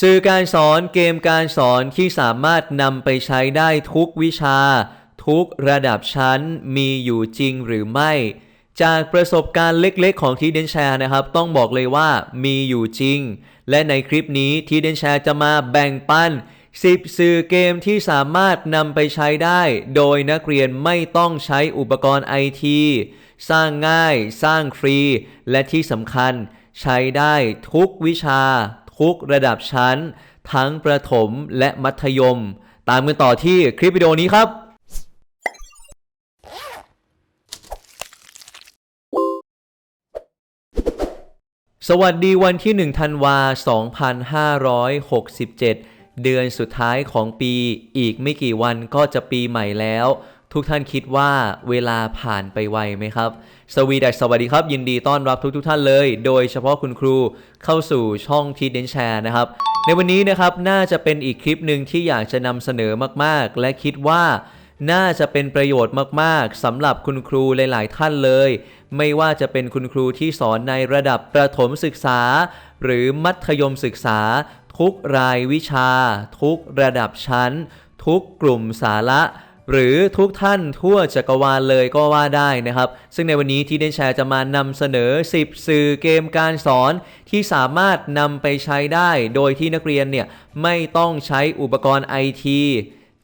สื่อการสอนเกมการสอนที่สามารถนำไปใช้ได้ทุกวิชา ทุกระดับชั้นมีอยู่จริงหรือไม่ จากประสบการณ์เล็กๆ ของทีเดนแชร์นะครับ ต้องบอกเลยว่ามีอยู่จริง และในคลิปนี้ทีเดนแชร์จะมาแบ่งปัน 10 สื่อเกมที่สามารถนำไปใช้ได้ โดยนักเรียนไม่ต้องใช้อุปกรณ์ไอทีสร้างง่าย สร้างฟรี และที่สำคัญใช้ได้ทุกวิชา ทุกระดับชั้น ทั้งประถมและมัธยม ตามกันต่อที่คลิปวิดีโอนี้ครับสวัสดีวันที่ 1 ธันวา 2567 เดือนสุดท้ายของปี อีกไม่กี่วันก็จะปีใหม่แล้ว ทุกท่านคิดว่าเวลาผ่านไปไวไหมครับ สวีดัสสวัสดีครับ ยินดีต้อนรับทุกทท่านเลย โดยเฉพาะคุณครูเข้าสู่ช่องทีเดนแชร์นะครับ ในวันนี้นะครับน่าจะเป็นอีกคลิปหนึ่งที่อยากจะนำเสนอมากๆ และคิดว่าน่าจะเป็นประโยชน์มากๆสำหรับคุณครูหลาย ๆ ท่านเลย ไม่ว่าจะเป็นคุณครูที่สอนในระดับประถมศึกษา หรือมัธยมศึกษา ทุกรายวิชา ทุกระดับชั้น ทุกกลุ่มสาระ หรือทุกท่านทั่วจักรวาลเลยก็ว่าได้นะครับ ซึ่งในวันนี้ที่เดนแชร์จะมานำเสนอ 10 สื่อเกมการสอน ที่สามารถนำไปใช้ได้ โดยที่นักเรียนเนี่ยไม่ต้องใช้อุปกรณ์ไอที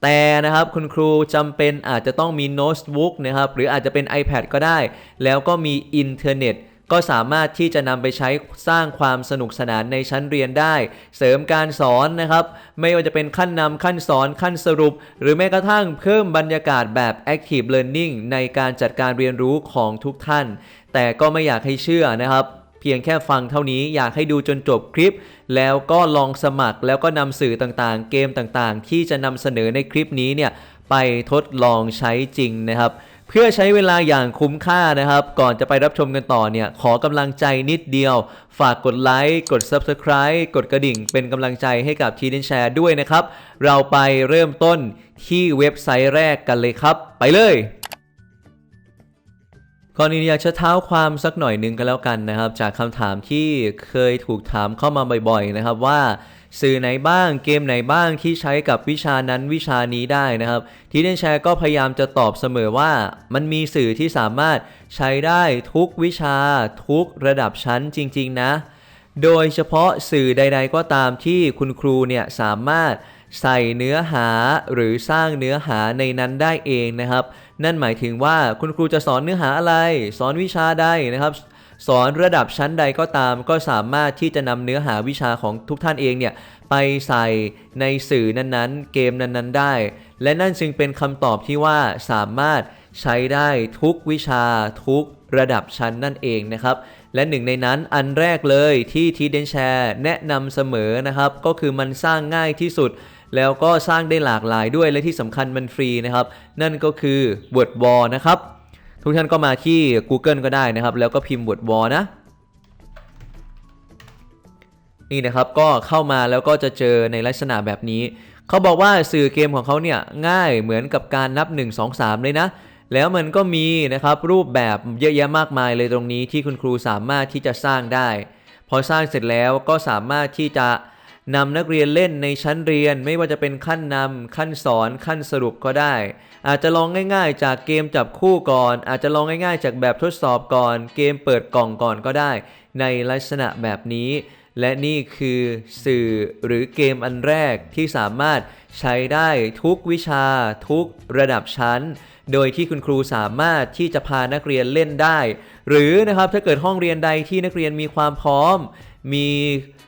แต่นะครับคุณครูจำเป็นอาจจะต้องมีโน้ตบุ๊กนะครับหรืออาจจะเป็น iPad ก็ได้ แล้วก็มีอินเทอร์เน็ต ก็สามารถที่จะนำไปใช้สร้างความสนุกสนานในชั้นเรียนได้ เสริมการสอนนะครับ ไม่ว่าจะเป็นขั้นนำขั้นสอนขั้นสรุป หรือแม้กระทั่งเพิ่มบรรยากาศแบบ active learning ในการจัดการเรียนรู้ของทุกท่าน แต่ก็ไม่อยากให้เชื่อนะครับเพียงแค่ฟังเท่านี้อยากให้ดูจนจบคลิป แล้วก็ลองสมัครแล้วก็นำสื่อต่างๆ เกมต่างๆ ที่จะนำเสนอในคลิปนี้เนี่ยไปทดลองใช้จริงนะครับ เพื่อใช้เวลาอย่างคุ้มค่านะครับ ก่อนจะไปรับชมกันต่อเนี่ย ขอกำลังใจนิดเดียว ฝากกดไลค์ กด Subscribe กดกระดิ่ง เป็นกำลังใจให้กับทีนินแชร์ด้วยนะครับ เราไปเริ่มต้นที่เว็บไซต์แรกกันเลยครับ ไปเลย ก่อนอื่นอยากจะเท้าความสักหน่อยหนึ่งกันแล้วกันนะครับ จากคำถามที่เคยถูกถามเข้ามาบ่อยๆนะครับว่าสื่อไหนบ้างเกมไหนบ้างที่ใช้กับวิชานั้นวิชานี้ได้นะครับ ทีเดนแชร์ก็พยายามจะตอบเสมอว่ามันมีสื่อที่สามารถใช้ได้ทุกวิชาทุกระดับชั้นจริง ๆ นะ โดยเฉพาะสื่อใด ๆ ก็ตามที่คุณครูเนี่ยสามารถ ใส่เนื้อหาหรือสร้างเนื้อหาในนั้นได้เองนะครับ นั่นหมายถึงว่าคุณครูจะสอนเนื้อหาอะไร สอนวิชาใดนะครับ สอนระดับชั้นใดก็ตาม ก็สามารถที่จะนำเนื้อหาวิชาของทุกท่านเองเนี่ยไปใส่ในสื่อนั้นๆ เกมนั้นๆได้ และนั่นจึงเป็นคำตอบที่ว่าสามารถใช้ได้ทุกวิชาทุกระดับชั้นนั่นเองนะครับ และหนึ่งในนั้นอันแรกเลยที่ทีเดนแชร์แนะนำเสมอนะครับ ก็คือมันสร้างง่ายที่สุด แล้วก็สร้างได้หลากหลายด้วยและที่สำคัญมันฟรีนะครับ นั่นก็คือ Word Wall นะครับ ทุกท่านก็มาที่ Google ก็ได้นะครับ แล้วก็พิมพ์ Word Wall นะ นี่นะครับก็เข้ามาแล้วก็จะเจอในลักษณะแบบนี้ เขาบอกว่าสื่อเกมของเขาเนี่ยง่ายเหมือนกับการนับ 1 2 3 เลยนะแล้วมันก็มีนะครับรูปแบบเยอะแยะมากมายเลยตรงนี้ที่คุณครูสามารถที่จะสร้างได้ พอสร้างเสร็จแล้วก็สามารถที่จะ นำนักเรียนเล่นในชั้นเรียนไม่ว่าจะเป็นขั้นนำขั้นสอนขั้นสรุปก็ได้ อาจจะลองง่ายๆ จากเกมจับคู่ก่อน อาจจะลองง่ายๆ จากแบบทดสอบก่อน เกมเปิดกล่องก่อนก็ได้ ในลักษณะแบบนี้ และนี่คือสื่อหรือเกมอันแรกที่สามารถใช้ได้ทุกวิชาทุกระดับชั้น โดยที่คุณครูสามารถที่จะพานักเรียนเล่นได้ หรือนะครับถ้าเกิดห้องเรียนใดที่นักเรียนมีความพร้อม มี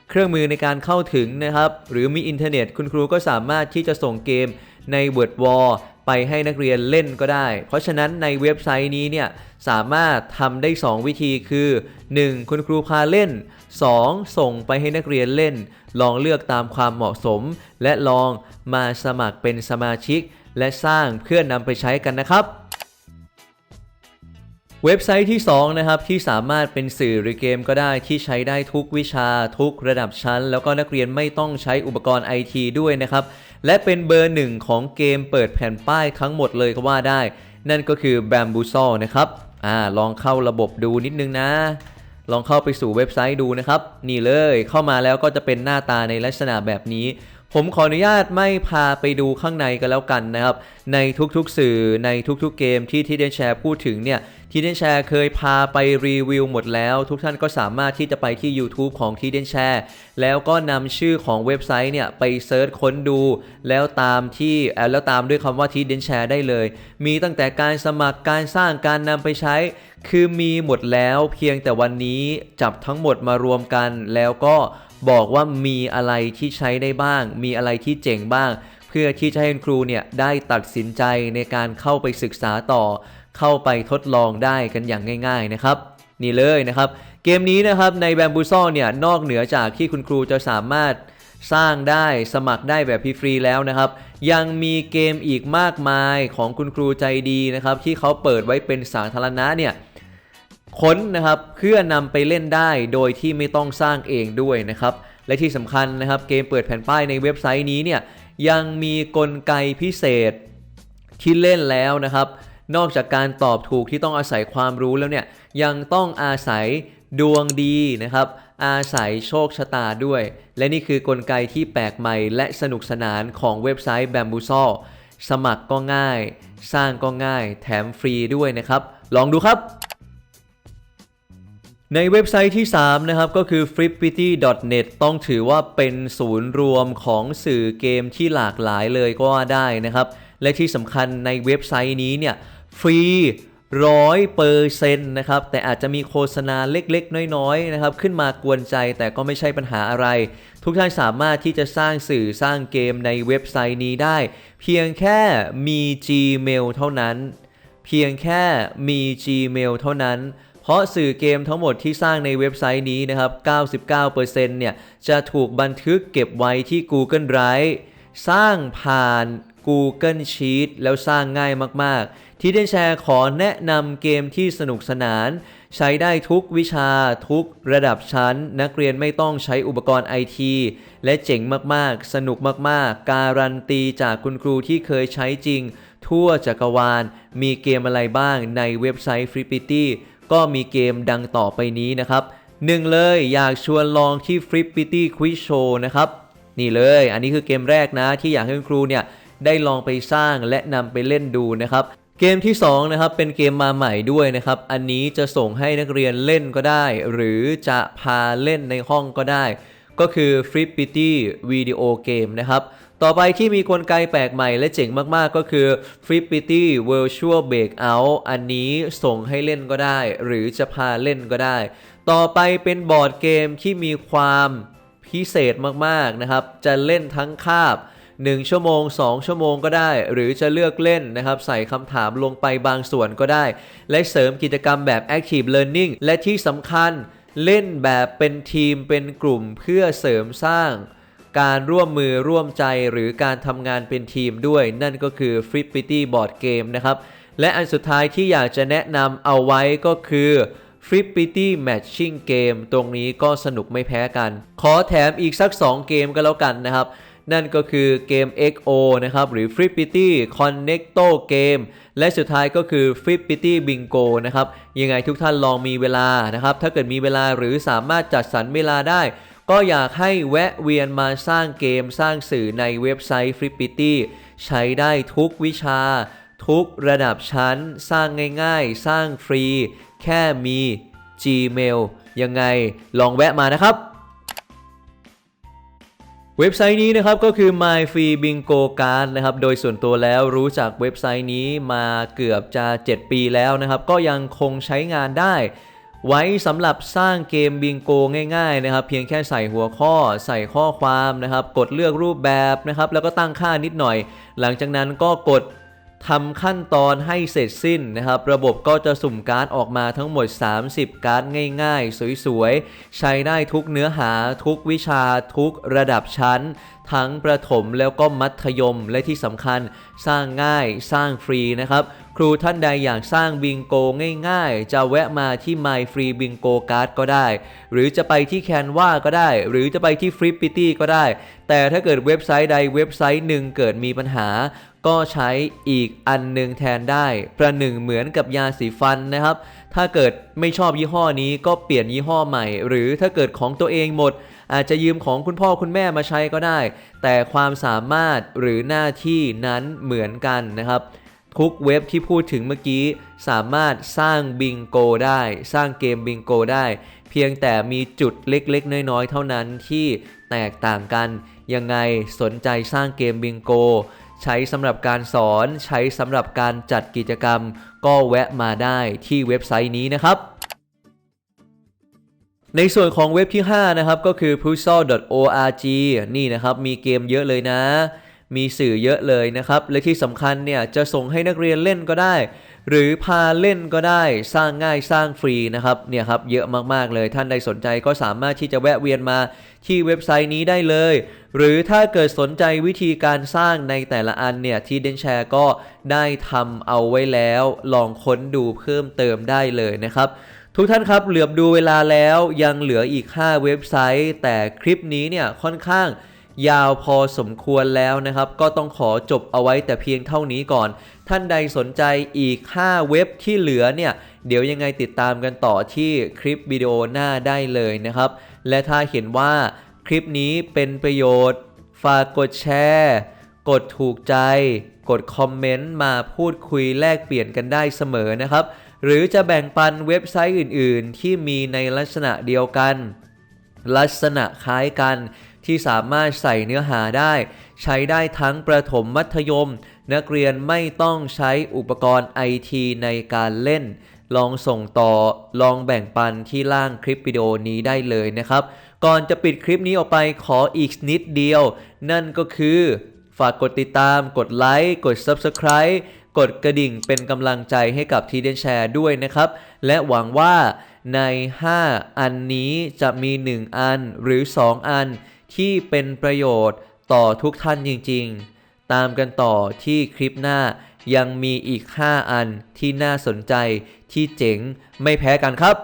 เครื่องมือในการเข้าถึงนะครับ หรือมีอินเทอร์เน็ต คุณครูก็สามารถที่จะส่งเกมใน Word Wall ไปให้นักเรียนเล่นก็ได้ เพราะฉะนั้นในเว็บไซต์นี้เนี่ยสามารถทำได้ 2 วิธีคือ 1. คุณครูพาเล่น 2. ส่งไปให้นักเรียนเล่น ลองเลือกตามความเหมาะสม และลองมาสมัครเป็นสมาชิก และสร้างเพื่อนนำไปใช้กันนะครับ เว็บไซต์ที่ 2 นะครับ ที่สามารถเป็นสื่อหรือเกมก็ได้ที่ใช้ได้ทุกวิชาทุกระดับชั้น แล้วก็นักเรียนไม่ต้องใช้อุปกรณ์ไอทีด้วยนะครับ และเป็นเบอร์หนึ่งของเกมเปิดแผ่นป้ายทั้งหมดเลยก็ว่าได้ นั่นก็คือ b a m b o o s o นะครับอ่าลองเข้าระบบดูนิดนึงนะ ลองเข้าไปสู่เว็บไซต์ดูนะครับ นี่เลยเข้ามาแล้วก็จะเป็นหน้าตาในลักษณะแบบนี้ ผมขออนุญาตไม่พาไปดูข้างในกันแล้วกันนะครับ ในทุกๆสื่อในทุกๆเกมที่ที่เดนแชร์พูดถึงเนี่ยที่เดนแชร์เคยพาไปรีวิวหมดแล้ว ทุกท่านก็สามารถที่จะไปที่ YouTube ของที่เดนแชร์แล้วก็นำชื่อของเว็บไซต์เนี่ยไปเซิร์ชค้นดู แล้วตามที่แล้วตามด้วยคำว่าที่เดนแชร์ได้เลย มีตั้งแต่การสมัครการสร้างการนำไปใช้ คือมีหมดแล้วเพียงแต่วันนี้จับทั้งหมดมารวมกันแล้วก็ บอกว่ามีอะไรที่ใช้ได้บ้าง มีอะไรที่เจ๋งบ้าง เพื่อที่จะให้คุณครูเนี่ยได้ตัดสินใจในการเข้าไปศึกษาต่อ เข้าไปทดลองได้กันอย่างง่าย ๆนะครับ นี่เลยนะครับ เกมนี้นะครับในแบมบูซอเนี่ยนอกเหนือจากที่คุณครูจะสามารถสร้างได้สมัครได้แบบฟรีแล้วนะครับ ยังมีเกมอีกมากมายของคุณครูใจดีนะครับ ที่เขาเปิดไว้เป็นสาธารณะเนี่ย ค้นนะครับเพื่อนำไปเล่นได้โดยที่ไม่ต้องสร้างเองด้วยนะครับและที่สำคัญนะครับเกมเปิดแผ่นป้ายในเว็บไซต์นี้เนี่ยยังมีกลไกพิเศษที่เล่นแล้วนะครับ นอกจากการตอบถูกที่ต้องอาศัยความรู้แล้วเนี่ยยังต้องอาศัยดวงดีนะครับ อาศัยโชคชะตาด้วย และนี่คือกลไกที่แปลกใหม่และสนุกสนานของเว็บไซต์ b a m b o o s o สมัครก็ง่าย สร้างก็ง่าย แถมฟรีด้วยนะครับ ลองดูครับ ในเว็บไซต์ที่ 3 นะครับ ก็คือ flippity.net ต้องถือว่าเป็นศูนย์รวมของสื่อเกมที่หลากหลายเลยก็ว่าได้นะครับ และที่สำคัญในเว็บไซต์นี้เนี่ย ฟรีร้อยเปอร์เซ็นต์นะครับ แต่อาจจะมีโฆษณาเล็กๆ น้อยๆนะครับ ขึ้นมากวนใจแต่ก็ไม่ใช่ปัญหาอะไร ทุกท่านสามารถที่จะสร้างสื่อสร้างเกมในเว็บไซต์นี้ได้ เพียงแค่มี Gmail เท่านั้น เพียงแค่มี Gmail เท่านั้น เพราะสื่อเกมทั้งหมดที่สร้างในเว็บไซต์นี้นะครับ 99%เนี่ยจะถูกบันทึกเก็บไว้ที่ Google Drive สร้างผ่าน Google Sheet แล้วสร้างง่ายมาก ๆ ที่ได้แชร์ขอแนะนำเกมที่สนุกสนาน ใช้ได้ทุกวิชาทุกระดับชั้น นักเรียนไม่ต้องใช้อุปกรณ์ไอทีและเจ๋งมาก ๆ สนุกมาก ๆ การันตีจากคุณครูที่เคยใช้จริง ทั่วจักรวาล มีเกมอะไรบ้างในเว็บไซต์ f r i p i t y ก็มีเกมดังต่อไปนี้นะครับหนึ่งเลยอยากชวนลองที่ f r i p i t y Quiz Show นะครับ นี่เลย อันนี้คือเกมแรกนะ ที่อยากให้คุณครูเนี่ยได้ลองไปสร้างและนำไปเล่นดูนะครับ เกมที่2นะครับเป็นเกมมาใหม่ด้วยนะครับ อันนี้จะส่งให้นักเรียนเล่นก็ได้ หรือจะพาเล่นในห้องก็ได้ ก็คือ f r i p i t y Video Game นะครับ ต่อไปที่มีกลไกแปลกใหม่และเจ๋งมากๆก็คือ f r i p i t y Virtual Breakout อันนี้ส่งให้เล่นก็ได้ หรือจะพาเล่นก็ได้ ต่อไปเป็นบอร์ดเกมที่มีความพิเศษมากๆนะครับ จะเล่นทั้งคาบ 1 ชั่วโมง 2 ชั่วโมงก็ได้ หรือจะเลือกเล่นนะครับ ใส่คำถามลงไปบางส่วนก็ได้ และเสริมกิจกรรมแบบ Active Learning และที่สำคัญเล่นแบบเป็นทีมเป็นกลุ่มเพื่อเสริมสร้าง การร่วมมือร่วมใจหรือการทำงานเป็นทีมด้วย นั่นก็คือ f r i p i t y Board Game นะครับ และอันสุดท้ายที่อยากจะแนะนำเอาไว้ก็คือ f r i p i t y Matching Game ตรงนี้ก็สนุกไม่แพ้กัน ขอแถมอีกสัก 2 เกมก็แล้วกันนะครับ นั่นก็คือเกม XO นะครับ หรือ f r i p i t y Connecto Game และสุดท้ายก็คือ f r i p i t y Bingo นะครับ ยังไงทุกท่านลองมีเวลานะครับ ถ้าเกิดมีเวลาหรือสามารถจัดสรรเวลาได้ ก็อยากให้แวะเวียนมาสร้างเกมสร้างสื่อในเว็บไซต์ f r i p i t y ใช้ได้ทุกวิชา ทุกระดับชั้น สร้างง่ายๆ สร้างฟรี แค่มี Gmail ยังไงลองแวะมานะครับเว็บไซต์นี้นะครับก็คือ My Free Bingo Card นะครับ โดยส่วนตัวแล้วรู้จักเว็บไซต์นี้มาเกือบจะ 7 ปีแล้วนะครับ ก็ยังคงใช้งานได้ ไว้สำหรับสร้างเกมบิงโกง่ายๆนะครับเพียงแค่ใส่หัวข้อใส่ข้อความนะครับ กดเลือกรูปแบบนะครับแล้วก็ตั้งค่านิดหน่อย หลังจากนั้นก็กด ทำขั้นตอนให้เสร็จสิ้นนะครับ ระบบก็จะสุ่มการ์ดออกมาทั้งหมด 30 การ์ดง่ายๆ สวยๆ ใช้ได้ทุกเนื้อหาทุกวิชาทุกระดับชั้น ทั้งประถมแล้วก็มัธยมและที่สำคัญสร้างง่ายสร้างฟรีนะครับ ครูท่านใดอยากสร้างบิงโกง่ายๆ จะแวะมาที่ My Free Bingo Card ก็ได้ หรือจะไปที่แคนวาก็ได้ หรือจะไปที่ Flippity ก็ได้ แต่ถ้าเกิดเว็บไซต์ใดเว็บไซต์หนึ่งเกิดมีปัญหา ก็ใช้อีกอันหนึ่งแทนได้ ประหนึ่งเหมือนกับยาสีฟันนะครับ ถ้าเกิดไม่ชอบยี่ห้อนี้ก็เปลี่ยนยี่ห้อใหม่ หรือถ้าเกิดของตัวเองหมด อาจจะยืมของคุณพ่อคุณแม่มาใช้ก็ได้ แต่ความสามารถหรือหน้าที่นั้นเหมือนกันนะครับทุกเว็บที่พูดถึงเมื่อกี้สามารถสร้างบิงโกได้ สร้างเกมบิงโกได้ เพียงแต่มีจุดเล็กๆ น้อยๆ เท่านั้นที่แตกต่างกัน ยังไงสนใจสร้างเกมบิงโก ใช้สำหรับการสอน ใช้สำหรับการจัดกิจกรรม ก็แวะมาได้ที่เว็บไซต์นี้นะครับ ในส่วนของเว็บที่ 5 นะครับ ก็คือ p u z z l e org นี่นะครับ มีเกมเยอะเลยนะ มีสื่อเยอะเลยนะครับ และที่สำคัญเนี่ย จะส่งให้นักเรียนเล่นก็ได้ หรือพาเล่นก็ได้สร้างง่ายสร้างฟรีนะครับเนี่ยครับเยอะมากๆเลยท่านใดสนใจก็สามารถที่จะแวะเวียนมาที่เว็บไซต์นี้ได้เลย หรือถ้าเกิดสนใจวิธีการสร้างในแต่ละอันเนี่ยที่เดนแชร์ก็ได้ทำเอาไว้แล้ว ลองค้นดูเพิ่มเติมได้เลยนะครับ ทุกท่านครับเหลือบดูเวลาแล้วยังเหลืออีก 5 เว็บไซต์ แต่คลิปนี้เนี่ยค่อนข้าง ยาวพอสมควรแล้วนะครับ ก็ต้องขอจบเอาไว้แต่เพียงเท่านี้ก่อน ท่านใดสนใจอีก 5 เว็บที่เหลือเนี่ย เดี๋ยวยังไงติดตามกันต่อที่คลิปวิดีโอหน้าได้เลยนะครับ และถ้าเห็นว่าคลิปนี้เป็นประโยชน์ ฝากกดแชร์ กดถูกใจ กดคอมเมนต์มาพูดคุยแลกเปลี่ยนกันได้เสมอนะครับ หรือจะแบ่งปันเว็บไซต์อื่น ๆ ที่มีในลักษณะเดียวกัน ลักษณะคล้ายกัน ที่สามารถใส่เนื้อหาได้ ใช้ได้ทั้งประถมมัธยม นักเรียนไม่ต้องใช้อุปกรณ์ไอทีในการเล่น ลองส่งต่อลองแบ่งปันที่ล่างคลิปวิดีโอนี้ได้เลยนะครับ ก่อนจะปิดคลิปนี้ออกไปขออีกนิดเดียว นั่นก็คือฝากกดติดตาม กดไลค์ กด Subscribe กดกระดิ่งเป็นกำลังใจให้กับทีเดนแชร์ด้วยนะครับ และหวังว่าใน 5 อันนี้จะมี 1 อันหรือ 2 อัน ที่เป็นประโยชน์ต่อทุกท่านจริงๆ ตามกันต่อที่คลิปหน้ายังมีอีก 5 อันที่น่าสนใจที่เจ๋งไม่แพ้กันครับ